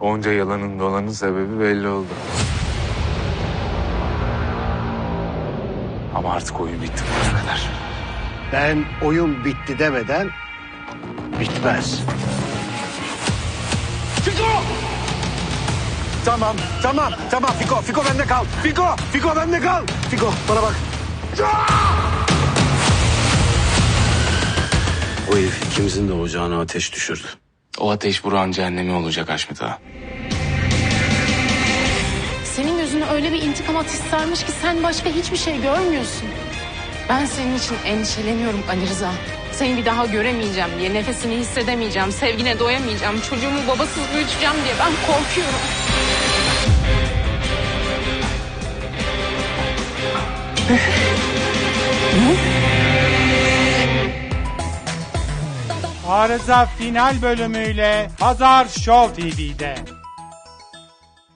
Onca yalanın dolanın sebebi belli oldu. Ama artık oyun bitti Muzaffer. Ben oyun bitti demeden bitmez. Fiko! Tamam, tamam, tamam. Fiko, Fiko bende kal. Fiko, Fiko bende kal. Fiko, bana bak. O herif ikimizin de ocağına ateş düşürdü. O ateş Burak'ın cehennemi olacak Haşmet Ağa. Senin gözüne öyle bir intikam ateşi sarmış ki sen başka hiçbir şey görmüyorsun. Ben senin için endişeleniyorum Ali Rıza. Seni bir daha göremeyeceğim diye, nefesini hissedemeyeceğim, sevgine doyamayacağım, çocuğumu babasız büyüteceğim diye ben korkuyorum. Arıza final bölümüyle Hazar Show TV'de.